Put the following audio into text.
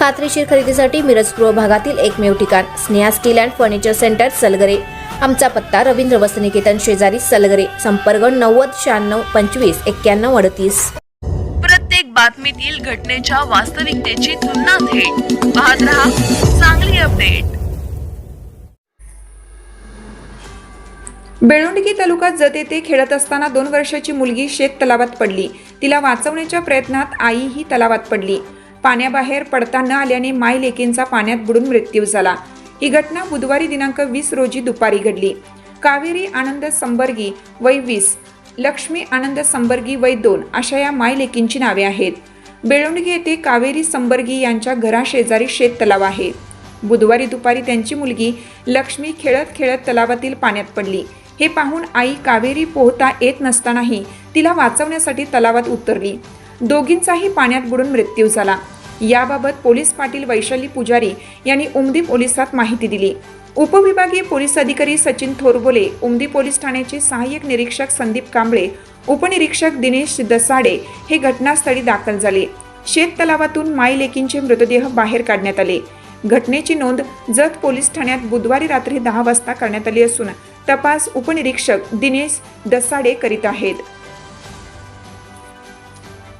खात्रीशीर खरेदीसाठी मिरज पूर्व भागातील एकमेव ठिकाण Sneha steel and furniture centre Salgare. आमचा पत्ता रवींद्र वसनिकेतन शेजारी सलगरे संपर्क नव्वद शहाण्णव पंचवीस एक्क्याण्णव अडतीस. प्रत्येक बातमीतील घटनेच्या वास्तविकतेची तुलना थेट. पाहत रहा चांगली अपडेट. बेळुंडगी तालुक्यात जत येथे खेळत असताना दोन वर्षाची मुलगी शेत तलावात पडली. तिला वाचवण्याच्या प्रयत्नात आईही तलावात पडली. पाण्याबाहेर पडता न आल्याने माय लेकींचा पाण्यात बुडून मृत्यू झाला. ही घटना बुधवारी दिनांक वीस रोजी दुपारी घडली. कावेरी आनंद संबर्गी वय वीस लक्ष्मी आनंद संबर्गी वय दोन अशा या माय लेकींची नावे आहेत. बेळुंडगी येथे कावेरी संबर्गी यांच्या घराशेजारी शेत तलाव आहे. बुधवारी दुपारी त्यांची मुलगी लक्ष्मी खेळत खेळत तलावातील पाण्यात पडली. हे पाहून आई कावेरी पोहता येत नसतानाही तिला वाचवण्यासाठी तलावात उतरली. दोघींचाही पाण्यात बुडून मृत्यू झाला. याबाबत पोलीस पाटील वैशाली पुजारी यांनी उमदी पोलिसात माहिती दिली. उपविभागीय पोलीस अधिकारी सचिन थोरबोले उमदी पोलीस ठाण्याचे सहाय्यक निरीक्षक संदीप कांबळे उपनिरीक्षक दिनेश दसाडे हे घटनास्थळी दाखल झाले. शेत तलावातून माई लेकींचे मृतदेह बाहेर काढण्यात आले. घटनेची नोंद जत पोलीस ठाण्यात बुधवारी रात्री दहा वाजता करण्यात आली असून तपास उपनिरीक्षक दिनेश दसाडे करीत आहेत.